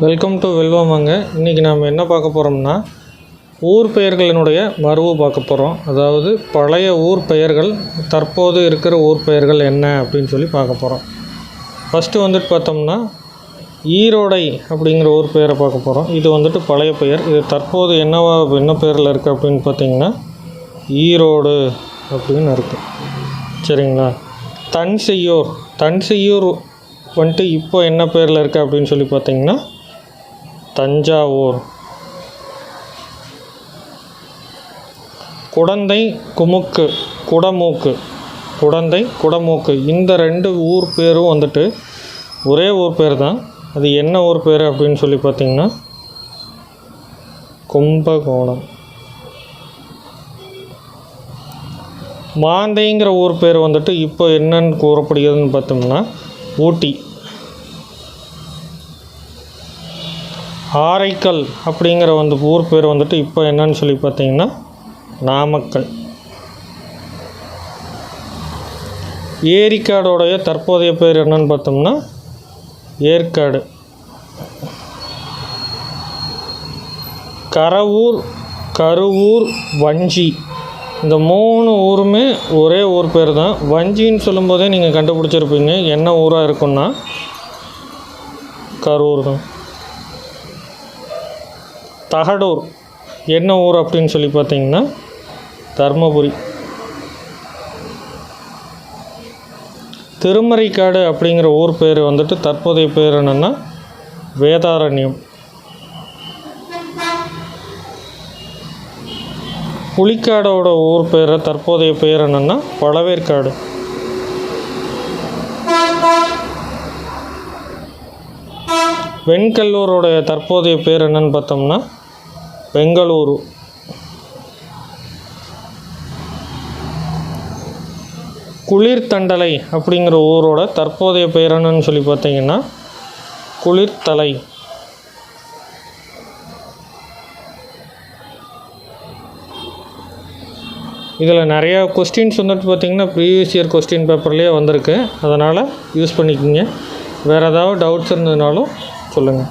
Welcome to வெல்வாமாங்க இன்றைக்கி நாம் என்ன பார்க்க போகிறோம்னா ஊர் பெயர்களினுடைய மருவு பார்க்க போகிறோம் அதாவது பழைய ஊர் பெயர்கள் தற்போது இருக்கிற ஊர் பெயர்கள் என்ன அப்படின்னு சொல்லி பார்க்க போகிறோம் ஃபஸ்ட்டு வந்துட்டு பார்த்தோம்னா ஈரோடை அப்படிங்கிற ஊர் பெயரை பார்க்க போகிறோம் இது வந்துட்டு பழைய பெயர். இது தற்போது என்னவா என்ன பெயரில் இருக்குது அப்படின்னு பார்த்தீங்கன்னா ஈரோடு அப்படின்னு இருக்குது சரிங்களா? தன்செய்யூர். தன்செய்யூர் வந்துட்டு இப்போ என்ன பேரில் இருக்குது அப்படின்னு சொல்லி பார்த்தீங்கன்னா தஞ்சாவூர். குடந்தை குமுக்கு குடமூக்கு. குடந்தை குடமூக்கு. இந்த ரெண்டு ஊர் பேரும் வந்துட்டு ஒரே ஊர் பேர் தான் அது என்ன ஊர் பேர் அப்படின்னு சொல்லி பார்த்தீங்கன்னா கும்பகோணம். மாந்தைங்கிற ஊர் பேர் வந்துட்டு இப்போ என்னன்னு கூறப்படுகிறதுன்னு பார்த்தோம்னா ஊட்டி. ஆரைக்கல் அப்படிங்கிற வந்து ஊர் பேர் வந்துட்டு இப்போ என்னன்னு சொல்லி பார்த்தீங்கன்னா நாமக்கல். ஏரிக்காடோடைய தற்போதைய பேர் என்னன்னு பார்த்தோம்னா ஏற்காடு. கரவூர் கருவூர் வஞ்சி. இந்த மூணு ஊருமே ஒரே ஊர் பேர் தான். வஞ்சின்னு சொல்லும்போதே நீங்கள் கண்டுபிடிச்சிருப்பீங்க என்ன ஊராக இருக்குன்னா கரூர் தான். தகடூர். என்ன ஊர் அப்படின்னு சொல்லி பார்த்தீங்கன்னா தர்மபுரி. திருமறைக்காடு அப்படிங்கிற ஊர் பேர் வந்துட்டு தற்போதைய பேர் என்னென்னா வேதாரண்யம். புலிக்காடோட ஊர் பேர் தற்போதைய பேர் என்னென்னா பழவேற்காடு. வெண்கல்லூரோடைய தற்போதைய பேர் என்னன்னு பார்த்தோம்னா பெங்களூரு. குளிர்தண்டலை அப்படிங்கிற ஊரோட தற்போதைய பெயர் என்னன்னு சொல்லி பார்த்தீங்கன்னா குளிர்தலை. இதில் நிறையா கொஸ்டின்ஸ் வந்துட்டு பார்த்திங்கன்னா ப்ரீவியஸ் இயர் கொஸ்டின் பேப்பர்லேயே வந்திருக்கு. அதனால் யூஸ் பண்ணிக்கோங்க. வேறு ஏதாவது டவுட்ஸ் இருந்ததுனாலும் சொல்லுங்கள்